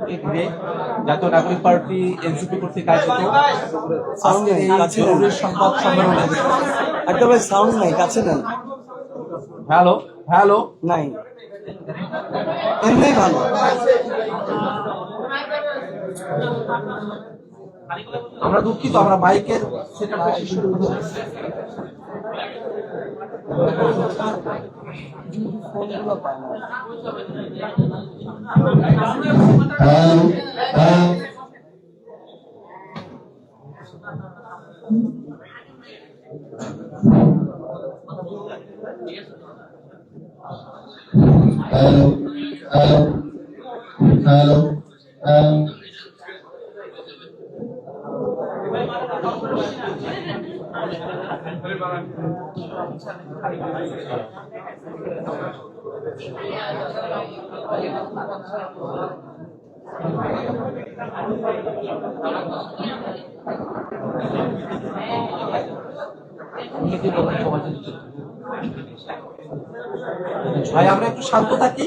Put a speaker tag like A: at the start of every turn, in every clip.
A: নির্বাচনকে ঘিরে জাতীয় নাগরিক পার্টি এনসিপি কর্তৃক আয়োজিত। আজকের এই জরুরি সংবাদ সম্মেলনে
B: একটা ভাই সাউন্ড নাই কাছে নেন
A: হ্যালো হ্যালো।
B: নাই। এমনি ভালো।
A: আমরা দুঃখিত আমরা মাইকের সেটআপটা শেষ করে দিতে ভাই আমরা একটু শান্ত থাকি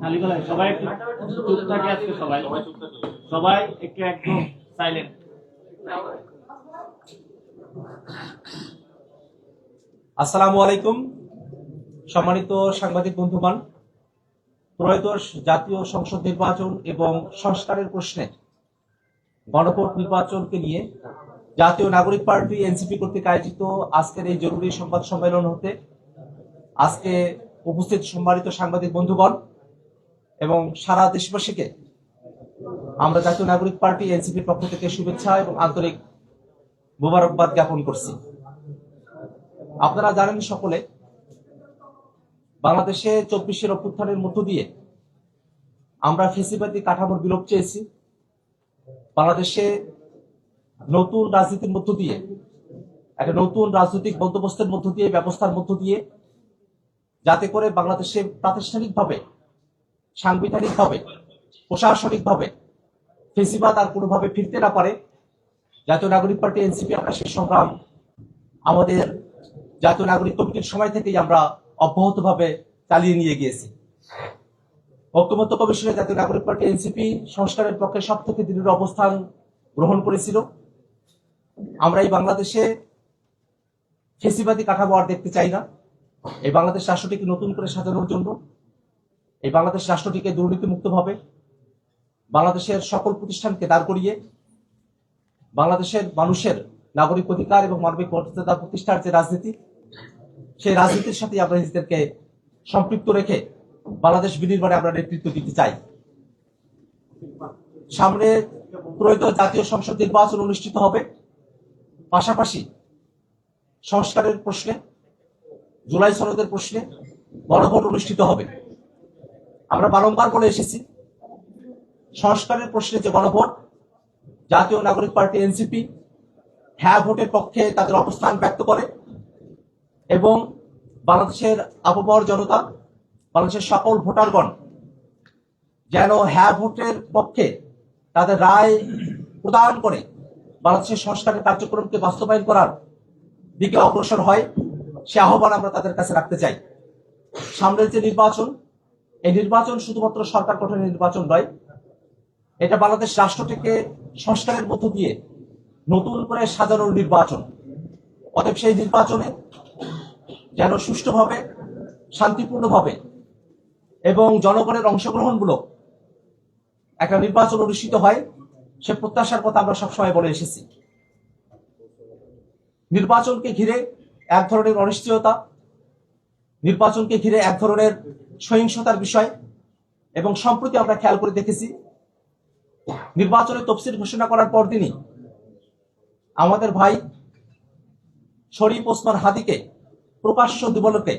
C: খালিগোলায় সবাই একটু চুপ থাকে আজকে সবাই। সবাই একটু একদম সাইলেন্ট
A: আসসালামু আলাইকুম, সম্মানিত সাংবাদিক বন্ধুগণ। ত্রয়োদশ জাতীয় সংসদ নির্বাচন এবং সংস্কারের প্রশ্নে গণভোট নির্বাচনকে নিয়ে জাতীয় নাগরিক পার্টি এনসিপি কর্তৃক আয়োজিত আজকের এই জরুরি সংবাদ সম্মেলন হতে আজকে উপস্থিত সম্মানিত সাংবাদিক বন্ধুগণ এবং সারা দেশবাসীকে আমরা জাতীয় নাগরিক পার্টি এনসিপির পক্ষ থেকে শুভেচ্ছা এবং আন্তরিক মোবারকবাদ জ্ঞাপন করছি। আপনারা জানেন সকলে, বাংলাদেশে চব্বিশের অভ্যুত্থানের মধ্য দিয়ে আমরা ফেসিবাদী কাঠামোর বিলোপ চেয়েছি। বাংলাদেশে নতুন রাজনীতির মধ্য দিয়ে, একটা নতুন রাজনৈতিক বন্দোবস্তের মধ্য দিয়ে, ব্যবস্থার মধ্য দিয়ে যাতে করে বাংলাদেশে প্রাতিষ্ঠানিকভাবে, সাংবিধানিকভাবে, প্রশাসনিকভাবে ফেসিবাদ আর কোনোভাবে ফিরতে না পারে, জাতীয় নাগরিক পার্টি, এনসিপি, আমরা সেই সংগ্রাম আমাদের জাতীয় নাগরিক কমিটির সময় থেকেই আমরা অব্যাহতভাবে চালিয়ে নিয়ে গিয়েছি। ঐক্যমত্য কমিশনে জাতীয় নাগরিক পার্টি এনসিপি সংস্কারের পক্ষে সব থেকে দৃঢ় অবস্থান গ্রহণ করেছিল। আমরা এই বাংলাদেশে ফেসিবাদী কাঠামো আর দেখতে চাই না। এই বাংলাদেশ রাষ্ট্রটিকে নতুন করে সাজানোর জন্য, এই বাংলাদেশ রাষ্ট্রটিকে দুর্নীতিমুক্তভাবে বাংলাদেশের সকল প্রতিষ্ঠানকে দাঁড় করিয়ে, বাংলাদেশের মানুষের নাগরিক অধিকার এবং মানবিক মর্যাদা প্রতিষ্ঠার যে রাজনীতি সেই রাজনীতির সাথে আমরা নিজেদেরকে সম্পৃক্ত রেখে বাংলাদেশ বিনির্মাণে আমরা নেতৃত্ব দিতে চাই। সামনে ত্রয়োদশ জাতীয় সংসদ নির্বাচন অনুষ্ঠিত হবে। পাশাপাশি সংস্কারের প্রশ্নে, জুলাই সনদের প্রশ্নে গণভোট অনুষ্ঠিত হবে। আমরা বারংবার বলে এসেছি, সংস্কারের প্রশ্নে যে গণভোট, জাতীয় নাগরিক পার্টি এনসিপি হ্যাঁ ভোটের পক্ষে তাদের অবস্থান ব্যক্ত করে এবং বাংলাদেশের আবহাওয়ার জনতা, বাংলাদেশের সকল ভোটারগণ যেন হ্যাঁ ভোটের পক্ষে তাদের রায় প্রদান করে বাংলাদেশের সংস্কারের কার্যক্রমকে বাস্তবায়ন করার দিকে অগ্রসর হয়, সে আহ্বান আমরা তাদের কাছে রাখতে চাই। সামনের যে নির্বাচন, এই নির্বাচন শুধুমাত্র সরকার গঠনের নির্বাচন নয়, এটা বাংলাদেশ রাষ্ট্রটিকে সংস্কারের মধ্য দিয়ে নতুন করে সাজানোর নির্বাচন। অতএব সেই নির্বাচনে যেন সুষ্ঠুভাবে, শান্তিপূর্ণভাবে এবং জনগণের অংশগ্রহণমূলক একটা নির্বাচন অনুষ্ঠিত হয়, সে প্রত্যাশার কথা আমরা সবসময় বলে এসেছি। নির্বাচনকে ঘিরে এক ধরনের অনিশ্চয়তা, নির্বাচনকে ঘিরে এক ধরনের সহিংসতার বিষয় এবং সম্প্রতি আমরা খেয়াল করে দেখেছি নির্বাচনের তফসিল ঘোষণা করার পরদিনই আমাদের ভাই শরীফ ওসমান হাদিকে প্রকাশ্য দিবলকে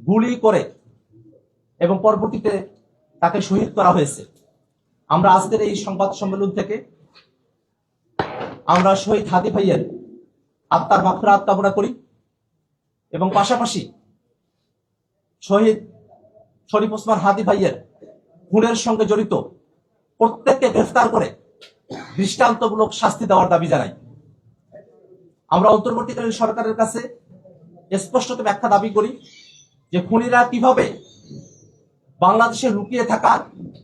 A: গুলি করে এবং পরবর্তীতে তাকে শহীদ করা হয়েছে। আমরা আজকের এই সংবাদ সম্মেলন থেকে আমরা শহীদ হাদি ভাইয়ের আত্মার মাফরাত কামনা করি এবং পাশাপাশি শহীদ শরীফ ওসমান হাদি ভাইয়ের খুনের সঙ্গে জড়িত প্রত্যেককে গ্রেফতার করে দৃষ্টান্তমূলক শাস্তি দেওয়ার দাবি জানাই। আমরা অন্তর্বর্তীকালীন সরকারের কাছে স্পষ্টত ব্যাখ্যা দাবি করি যে খুনিরা কীভাবে বাংলাদেশে লুকিয়ে থাকা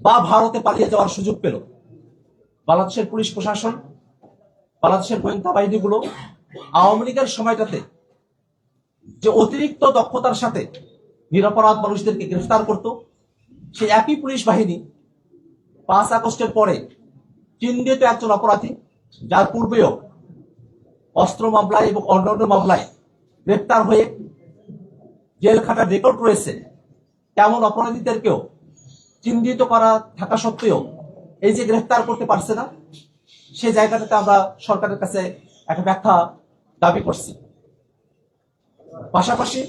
A: বা ভারতে পালিয়ে যাওয়ার সুযোগ পেল। বাংলাদেশের পুলিশ প্রশাসন, বাংলাদেশের গোয়েন্দা বাহিনীগুলো, আওয়ামী লীগের সময়টাতে যে অতিরিক্ত দক্ষতার সাথে নিরপরাধ মানুষদেরকে গ্রেফতার করত, সেই একই পুলিশ বাহিনী পাঁচ আগস্টের পরে চিহ্নিত একজন অপরাধী, যার পূর্বেও অস্ত্র মামলায় এবং অন্যান্য মামলায় গ্রেপ্তার হয়ে জেল খাটার রেকর্ড রয়েছে। তেমন অপরাধীদেরকেও চিহ্নিত করা থাকা সত্ত্বেও এই যে গ্রেফতার করতে পারছে না সেই জায়গাটাতে আমরা সরকারের কাছে একটা ব্যাখ্যা দাবি করছি। পাশাপাশি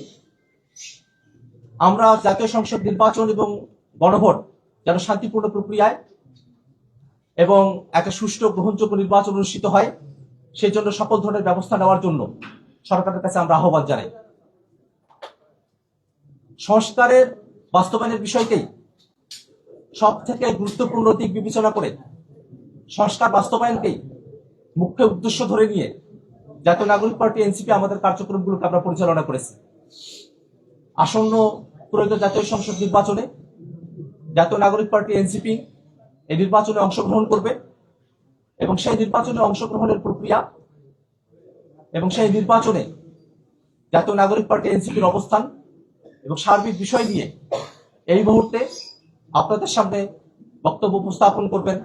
A: আমরা জাতীয় সংসদ নির্বাচন এবং গণভোট যেন শান্তিপূর্ণ প্রক্রিয়ায় এবং একটা সুষ্ঠু গ্রহণযোগ্য নির্বাচন অনুষ্ঠিত হয় সেই জন্য সকল ধরনের ব্যবস্থা নেওয়ার জন্য সরকারের কাছে আমরা আহ্বান জানাই। সংস্কারের বাস্তবায়নের বিষয়কেই সব থেকে গুরুত্বপূর্ণ দিক বিবেচনা করে সংস্কার বাস্তবায়নকেই মুখ্য উদ্দেশ্য ধরে নিয়ে জাতীয় নাগরিক পার্টি, এনসিপি আমাদের কার্যক্রমগুলোকে আমরা পরিচালনা করেছি। আসন্ন প্রয়োগ জাতীয় সংসদ নির্বাচনে জাতীয় নাগরিক পার্টি, এনসিপি এই নির্বাচনে অংশগ্রহণ করবে এবং সেই নির্বাচনে অংশগ্রহণের প্রক্রিয়া এবং সেই নির্বাচনে জাতীয় নাগরিক পার্টি এনসিপির অবস্থান এবং সার্বিক বিষয় নিয়ে এই মুহূর্তে আপনাদের সামনে বক্তব্য উপস্থাপন করবেন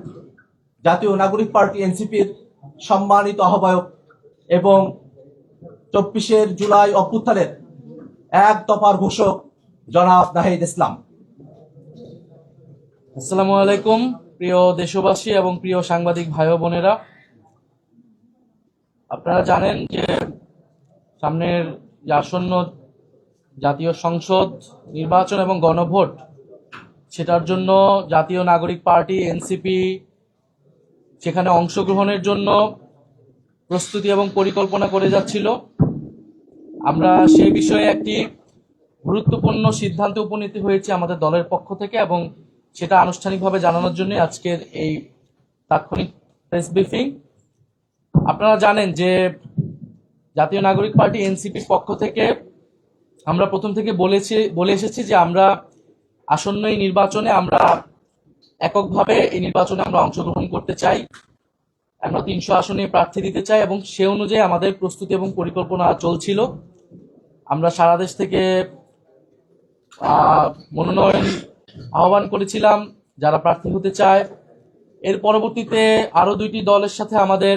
A: জাতীয় নাগরিক পার্টি এনসিপির সম্মানিত আহ্বায়ক এবং চব্বিশের জুলাই অভ্যুত্থানের এক দফার ঘোষক জনাব নাহিদ ইসলাম।
D: আসসালামু আলাইকুম, প্রিয় দেশবাসী এবং প্রিয় সাংবাদিক ভাই বোনেরা। আপনারা জানেন যে সামনের যে আসন্ন জাতীয় সংসদ নির্বাচন এবং গণভোট, সেটার জন্য জাতীয় নাগরিক পার্টি, এনসিপি, সেখানে অংশগ্রহণের জন্য প্রস্তুতি এবং পরিকল্পনা করে যাচ্ছিল। আমরা সেই বিষয়ে একটি গুরুত্বপূর্ণ সিদ্ধান্তে উপনীত হয়েছে আমাদের দলের পক্ষ থেকে এবং সেটা আনুষ্ঠানিকভাবে জানানোর জন্য আজকের এই তাৎক্ষণিক প্রেস ব্রিফিং। আপনারা জানেন যে জাতীয় নাগরিক পার্টি এনসিপির পক্ষ থেকে আমরা প্রথম থেকে বলেছি, বলে এসেছি যে আমরা আসন্ন এই নির্বাচনে আমরা এককভাবে এই নির্বাচনে আমরা অংশগ্রহণ করতে চাই। আমরা তিনশো আসনে প্রার্থী দিতে চাই এবং সে অনুযায়ী আমাদের প্রস্তুতি এবং পরিকল্পনা চলছিল। আমরা সারা দেশ থেকে মনোনয়ন আহ্বান করেছিলাম, যারা প্রার্থী হতে চায়। এর পরবর্তীতে আরও দুইটি দলের সাথে আমাদের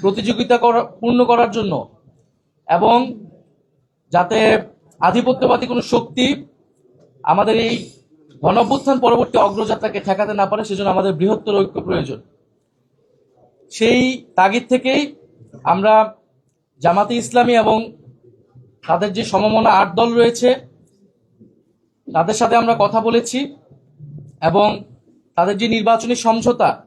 D: প্রতিযোগিতা করা- পূর্ণ করার জন্য। এবং যাতে আধিপত্যবাদী কোনো শক্তি আমাদের এই গণঅভ্যুত্থান পরবর্তী অগ্রযাত্রাকে ঠেকাতে না পারে, সেজন্য আমাদের বৃহত্তর ঐক্য প্রয়োজন। সেই তাগিদ থেকেই আমরা জামাতে ইসলামী এবং তাদের যে সমমনা আট দল রয়েছে, তাদের সাথে আমরা কথা বলেছি এবং তাদের যে নির্বাচনী সমঝোতা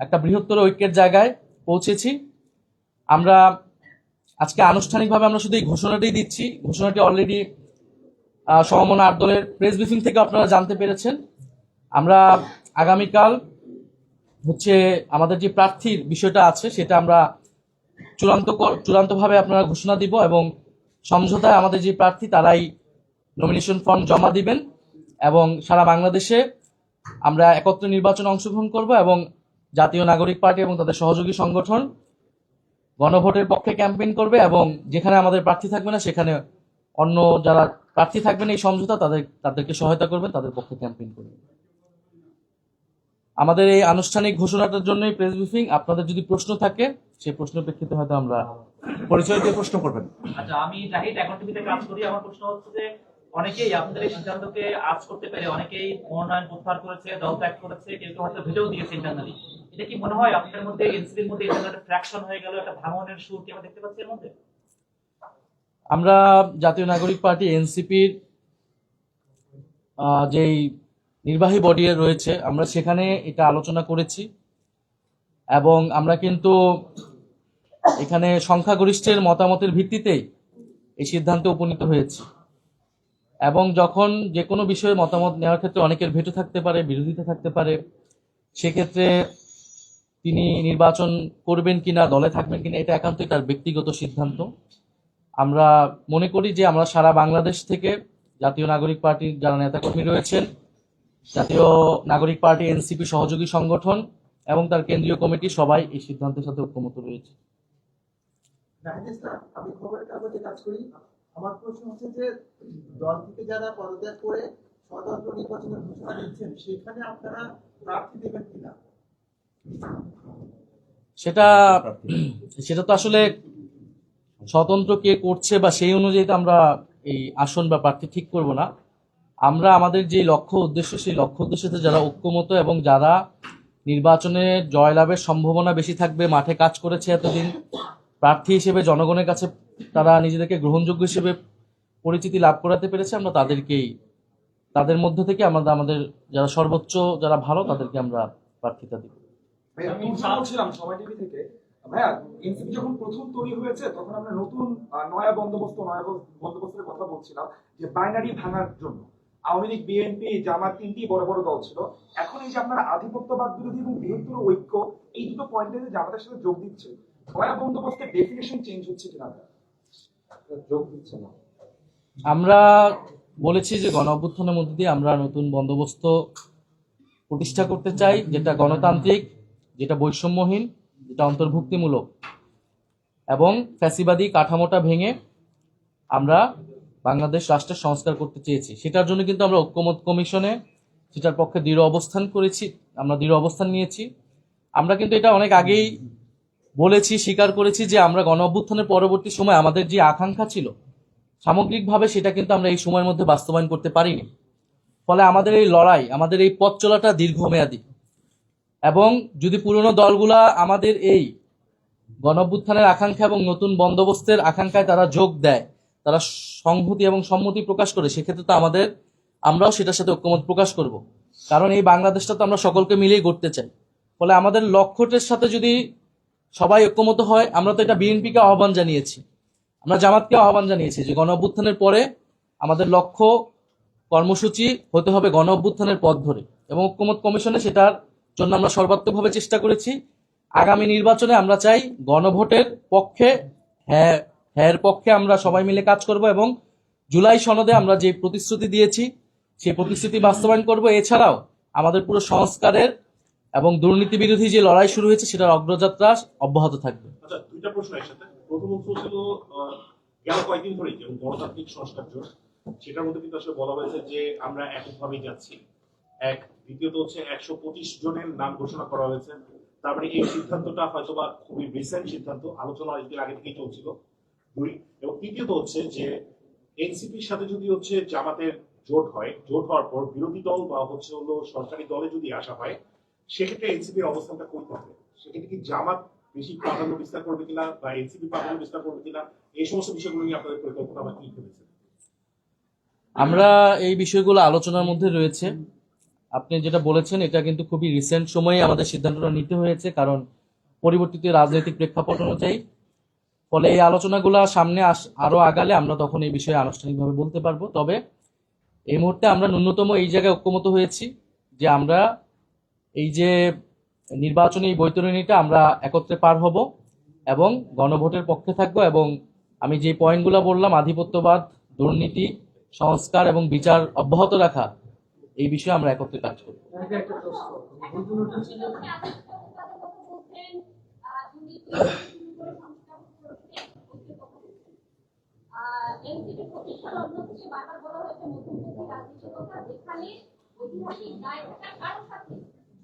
D: একটা বৃহত্তর ঐক্যের জায়গায় পৌঁছেছি। আমরা আজকে আনুষ্ঠানিকভাবে আমরা শুধু এই ঘোষণাটাই দিচ্ছি, ঘোষণাটি অলরেডি সমমনা আট প্রেস ব্রিফিং থেকে আপনারা জানতে পেরেছেন। আমরা আগামীকাল হচ্ছে আমাদের যে প্রার্থীর বিষয়টা আছে, সেটা আমরা চূড়ান্ত চূড়ান্তভাবে আপনারা ঘোষণা দিব এবং সমঝোতায় আমাদের যে প্রার্থী, তারাই নমিনেশন ফর্ম জমা দিবেন এবং সারা বাংলাদেশে আমরা একত্র নির্বাচনে অংশগ্রহণ করব এবং জাতীয় নাগরিক পার্টি এবং তাদের সহযোগী সংগঠন গণভোটের পক্ষে ক্যাম্পেইন করবে এবং যেখানে আমাদের প্রার্থী থাকবে না, সেখানে অন্য যারা প্রার্থী থাকবেন এই সমঝোতা, তাদের, তাদেরকে সহায়তা করবেন, তাদের পক্ষে ক্যাম্পেইন করবেন। আমাদের এই আনুষ্ঠানিক ঘোষণাটার জন্যই প্রেস ব্রিফিং। আপনাদের যদি প্রশ্ন থাকে সেই প্রশ্নের প্রেক্ষিতে হয়তো আমরা
A: পরিচয় দিয়ে প্রশ্ন করবেন।
E: আচ্ছা আমি জাহিদ, এখন টিভিতে কাজ করি। আমার প্রশ্ন হচ্ছে যে অনেকেই আপনাদের এই সিদ্ধান্তকে আজ করতে পেরে অনেকেই মনোনয়ন প্রত্যাহার করেছে, দল ত্যাগ করেছে, কেউ কেউ হয়তো ভেটেও দিয়েছে ইন্টারনালি এটা কি মনে হয় আপনাদের মধ্যে এনসিপির মধ্যে একটা ফ্র্যাকশন হয়ে গেল, একটা ভাঙনের সুর কি আমরা দেখতে পাচ্ছি এর মধ্যে?
D: আমরা জাতীয় নাগরিক পার্টি এনসিপির যেই নির্বাহী বডি রয়েছে, আমরা সেখানে এটা আলোচনা করেছি। এবং আমরা কিন্তু এখানে সংখ্যাগরিষ্ঠের মতামতের ভিত্তিতেই এই সিদ্ধান্তে উপনীত হয়েছি। এবং যখন যে কোনো বিষয়ে মতামত নেওয়ার ক্ষেত্রে অনেকের ভেটো থাকতে পারে, বিরোধিতা থাকতে পারে, সেক্ষেত্রে তিনি নির্বাচন করবেন কিনা, দলে থাকবেন কিনা, এটা একান্তই তার ব্যক্তিগত সিদ্ধান্ত। আমরা মনে করি যে আমরা সারা বাংলাদেশ থেকে জাতীয় নাগরিক পার্টির যারা নেতাকর্মী রয়েছেন, জাতীয় নাগরিক পার্টি, এনসিপি সহযোগী সংগঠন এবং তার কেন্দ্রীয় কমিটি সবাই এই সিদ্ধান্তের সাথে ঐক্যমত রয়েছে।
F: আমার প্রশ্ন হচ্ছে যে, দল থেকে যারা পদত্যাগ করে স্বতন্ত্র নির্বাচনের ঘোষণা দিচ্ছেন, সেখানে আপনারা প্রার্থী দেবেন কিনা?
D: সেটা সেটা তো আসলে স্বতন্ত্র কে করছে বা সেই অনুযায়ী তো আমরা এই আসন বা প্রার্থী ঠিক করব না। আমরা আমাদের যে লক্ষ্য উদ্দেশ্য, সেই লক্ষ্য উদ্দেশ্যতে যারা ঐক্যমত এবং যারা নির্বাচনে জয়লাভের সম্ভাবনা বেশি থাকবে, মাঠে কাজ করেছে এতদিন প্রার্থী হিসেবে জনগণের কাছে তারা নিজেদেরকে গ্রহণযোগ্য হিসেবে পরিচিতি লাভ করাতে পেরেছে, আমরা তাদেরকেই, তাদের মধ্য থেকে আমরা আমাদের যারা সর্বোচ্চ, যারা ভালো, তাদেরকে আমরা প্রার্থিতা দিব।
G: যখন প্রথম তৈরি হয়েছে, তখন আমরা নতুন নয়া বন্দোবস্ত, নয়া বন্দোবস্তের কথা বলছিলাম যে বাইনারি ভাঙার জন্য। আওয়ামী লীগ বিএনপি বড় বড় দল ছিল। এখন এই যে আপনারা আধিপত্যবাদ বিরোধী এবং বৃহত্তর ঐক্য, এই দুটো পয়েন্টে জামাতের সাথে যোগ দিচ্ছে বন্দোবস্তের ডেফিনেশন চেঞ্জ হচ্ছে কিনা? যোগ দিচ্ছে না।
D: আমরা বলেছি যে গণ অভ্যুত্থানের মধ্যে দিয়ে আমরা নতুন বন্দোবস্ত প্রতিষ্ঠা করতে চাই, যেটা গণতান্ত্রিক, যেটা বৈষম্যহীন, যেটা অন্তর্ভুক্তিমূলক। এবং ফ্যাসিবাদী কাঠামোটা ভেঙে আমরা বাংলাদেশ রাষ্ট্রের সংস্কার করতে চেয়েছি। সেটার জন্য কিন্তু আমরা ঐক্যমত কমিশনে সেটার পক্ষে দৃঢ় অবস্থান করেছি, আমরা দৃঢ় অবস্থান নিয়েছি। আমরা কিন্তু এটা অনেক আগেই বলেছি, স্বীকার করেছি যে আমরা গণ অভ্যুত্থানের পরবর্তী সময় আমাদের যে আকাঙ্ক্ষা ছিল, সামগ্রিকভাবে সেটা কিন্তু আমরা এই সময়ের মধ্যে বাস্তবায়ন করতে পারিনি। ফলে আমাদের এই লড়াই, আমাদের এই পথ চলাটা দীর্ঘমেয়াদী। এবং যদি পুরনো দলগুলা আমাদের এই গণ গণভ্যুত্থানের আকাঙ্ক্ষা এবং নতুন বন্দোবস্তের আকাঙ্ক্ষায় তারা যোগ দেয়, তারা সংহতি এবং সম্মতি প্রকাশ করে, সেক্ষেত্রে তো আমাদের, আমরাও সেটার সাথে ঐক্যমত প্রকাশ করব। কারণ এই বাংলাদেশটা তো আমরা সকলকে মিলেই গড়তে চাই। ফলে আমাদের লক্ষ্যটের সাথে যদি সবাই ঐক্যমত হয়, আমরা তো এটা বিএনপিকে আহ্বান জানিয়েছি। আমরা জামাতকে আহ্বান জানিয়েছি যে গণ অভ্যুত্থানের পরে আমাদের লক্ষ্য কর্মসূচি হতে হবে গণ অভ্যুত্থানের পথ ধরে এবং ঐক্যমত কমিশনে সেটার জন্য আমরা সর্বাত্মকভাবে চেষ্টা করেছি। আগামী নির্বাচনে আমরা চাই গণভোটের পক্ষে হ্যাঁ হ্যাঁ পক্ষে আমরা সবাই মিলে কাজ করব এবং জুলাই সনদে আমরা যে প্রতিশ্রুতি দিয়েছি, সেই প্রতিশ্রুতি বাস্তবায়ন করব। এছাড়াও আমাদের পুরো সংস্কারের এবং দুর্নীতি বিরোধী যে লড়াই শুরু হয়েছে, সেটার অগ্রযাত্রা অব্যাহত থাকবে।
H: আচ্ছা দুইটা প্রশ্ন কয়েকদিন ধরেই সংস্কার জোট, সেটার মধ্যে কিন্তু বলা হয়েছে যে আমরা যাচ্ছি। এক, দ্বিতীয়ত হচ্ছে একশো পঁচিশ জনের নাম ঘোষণা করা হয়েছে। মানে এই সিদ্ধান্তটা খুবই সিদ্ধান্ত, আলোচনা অনেকদিন আগে থেকেই চলছিল। দুই, এবং তৃতীয়ত হচ্ছে যে সাথে যদি হচ্ছে জামাতের জোট হয়, জোট হওয়ার পর বিরোধী দল বা হচ্ছে হলো সরকারি দলে যদি আসা হয় সেক্ষেত্রে এনসিপির অবস্থানটা কোন হবে সেক্ষেত্রে কি জামাত বেশি প্রাধান্য বিস্তার করবে কিনা বা এনসিপি প্রাধান্য বিস্তার করবে কিনা? এই সমস্ত বিষয়গুলো নিয়ে আপনাদের পরিকল্পনা বা কি ভেবেছেন?
D: আমরা এই বিষয়গুলো আলোচনার মধ্যে রয়েছে। আপনি যেটা বলেছেন, এটা কিন্তু খুবই রিসেন্ট সময়ে আমাদের সিদ্ধান্তটা নিতে হয়েছে, কারণ পরিবর্তিত রাজনৈতিক প্রেক্ষাপট অনুযায়ী। ফলে এই আলোচনাগুলো সামনে আস, আরও আগালে আমরা তখন এই বিষয়ে আনুষ্ঠানিকভাবে বলতে পারব। তবে এই মুহূর্তে আমরা ন্যূনতম এই জায়গায় ঐক্যমত হয়েছি যে আমরা এই যে নির্বাচনী বৈতরণীটা আমরা একত্রে পার হব এবং গণভোটের পক্ষে থাকব এবং আমি যে পয়েন্টগুলো বললাম, আধিপত্যবাদ, দুর্নীতি, সংস্কার এবং বিচার অব্যাহত রাখা, এই বিষয়ে আমরা একত্রে কাজ করব।
I: যেখানে ঐতিহাসিক দায় সাথে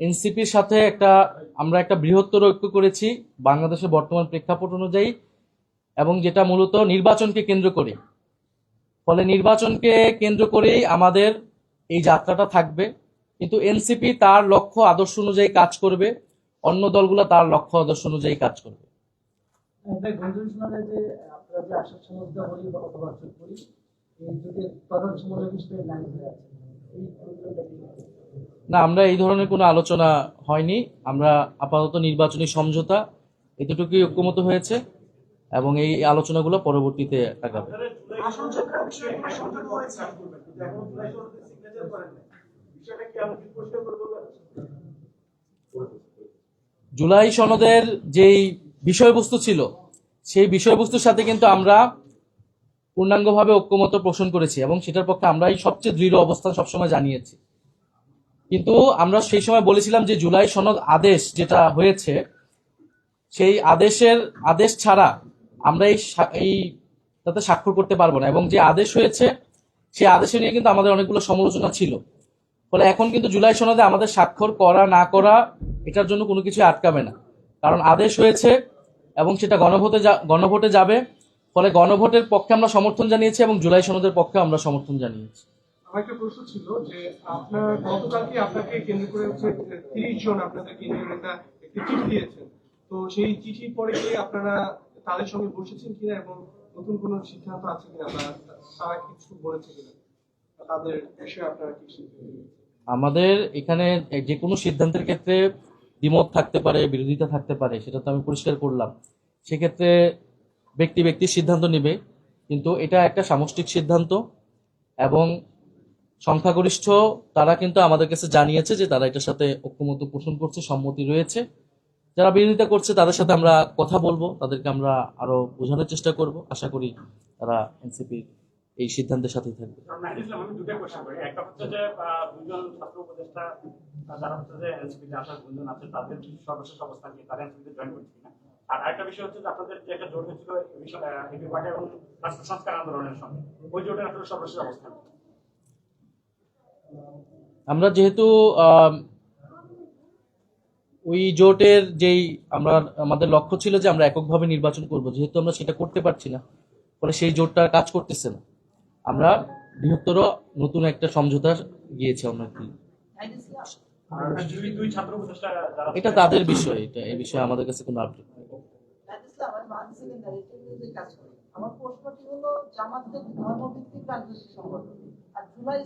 D: এনসিপির সাথে একটা, আমরা একটা বৃহত্তর ঐক্য করেছি বাংলাদেশের বর্তমান প্রেক্ষাপট অনুযায়ী, এবং যেটা মূলত নির্বাচনকে কেন্দ্র করে। ফলে নির্বাচনকে কেন্দ্র করেই আমাদের এই যাত্রাটা থাকবে। কিন্তু এনসিপি তার লক্ষ্য আদর্শ অনুযায়ী কাজ করবে, অন্য দলগুলো তার লক্ষ্য আদর্শ অনুযায়ী কাজ করবে। না, আমরা এই ধরনের কোনো আলোচনা হয়নি। আমরা আপাতত নির্বাচনী সমঝোতা এতটুকুই ঐক্যমত হয়েছে এবং এই আলোচনাগুলো পরবর্তীতে আগাবে।
F: জুলাই
D: সনদের যেই বিষয়বস্তু ছিল, সেই বিষয়বস্তুর সাথে কিন্তু আমরা পূর্ণাঙ্গভাবে ঐক্যমত পোষণ করেছি এবং সেটার পক্ষে আমরাই সবচেয়ে দৃঢ় অবস্থান সবসময় জানিয়েছি। কিন্তু আমরা সেই সময় বলেছিলাম যে জুলাই সনদ আদেশ যেটা হয়েছে, সেই আদেশের, আদেশ ছাড়া আমরা এই এই তাতে স্বাক্ষর করতে পারব না। এবং যে আদেশ হয়েছে, সেই আদেশে নিয়ে কিন্তু আমাদের অনেকগুলো সমালোচনা ছিল। ফলে এখন কিন্তু জুলাই সনদে আমাদের স্বাক্ষর করা, না করা, এটার জন্য কোনো কিছু আটকাবে না। কারণ আদেশ হয়েছে এবং সেটা গণভোটে গণভোটে যাবে। ফলে গণভোটের পক্ষে আমরা সমর্থন জানিয়েছি এবং জুলাই সনদের পক্ষে আমরা সমর্থন জানিয়েছি।
J: একটা প্রশ্ন ছিল যে আপনার গতকালকে আপনাকে কেন্দ্র করে হচ্ছে তিরিশ জন আপনাদের কেন্দ্রীয় নেতা একটি চিঠি দিয়েছেন? তো সেই চিঠির পরে কি আপনারা তাদের সঙ্গে বসেছেন কিনা এবং নতুন কোনো সিদ্ধান্ত আছে কিনা বা তারা কিছু বলেছে কিনা? তাদের বিষয়ে আপনারা কি
D: আমাদের এখানে যে কোনো সিদ্ধান্তের ক্ষেত্রে দ্বিমত থাকতে পারে, বিরোধিতা থাকতে পারে, সেটা তো আমি পরিষ্কার করলাম। সেক্ষেত্রে ব্যক্তি ব্যক্তি সিদ্ধান্ত নেবে, কিন্তু এটা একটা সামষ্টিক সিদ্ধান্ত এবং সংখ্যাগরিষ্ঠ, তারা কিন্তু আমাদের কাছে জানিয়েছে যে তারা এটার সাথে ঐক্যমত পোষণ করছে, সম্মতি রয়েছে। যারা বিরোধিতা করছে, তাদের সাথে আমরা কথা বলব, তাদেরকে আমরা আরও বোঝানোর চেষ্টা করব। আশা করি তারা এনসিপির এই সিদ্ধান্তের সাথেই থাকবে।
C: একটা আর আরেকটা বিষয় হচ্ছে আপনাদের যে একটা জোট হয়েছিল এই বিষয় এবং রাষ্ট্র সংস্কার আন্দোলনের সঙ্গে, ওই জোটের সর্বশেষ?
D: আমরা যেহেতু ওই জোটের যেই আমরা, আমাদের লক্ষ্য ছিল যে আমরা এককভাবে নির্বাচন করব, যেহেতু আমরা সেটা করতে পারছি না, ফলে সেই জোটটা কাজ করতেছে না। আমরা বৃহত্তর নতুন একটা সমঝোতা গিয়েছি আমরা কি। এটা তাদের বিষয়, এটা এই বিষয়ে আমাদের কাছে কোনো আপডেট নেই।
B: আমার প্রশ্নটি হলো জামাতের ধর্মভিত্তিক সংগঠন। জুলাই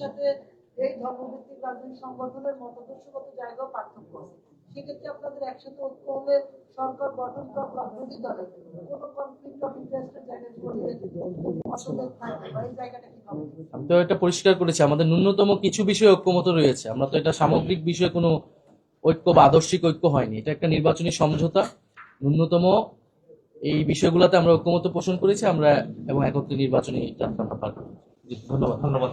B: সাথে এই ধর্মভিত্তিক রাজনৈতিক সংগঠনের জায়গাও পার্থক্য আছে। সেক্ষেত্রে আপনাদের একসাথে ঐক্য হলে সরকার গঠন কোনো কনফ্লিক্ট অফ ইন্টারেস্টের জায়গায়
D: আমি তো এটা পরিষ্কার করেছি, আমাদের ন্যূনতম কিছু বিষয়ে ঐক্যমত রয়েছে। আমরা তো এটা সামগ্রিক বিষয়ে কোনো ঐক্য বা আদর্শিক ঐক্য হয়নি। এটা একটা নির্বাচনী সমঝোতা। ন্যূনতম এই বিষয়গুলোতে আমরা ঐক্যমত পোষণ করেছি, আমরা এবং একত্রে নির্বাচনী যাত্রা আমরা পার করেছি। ধন্যবাদ
A: ধন্যবাদ।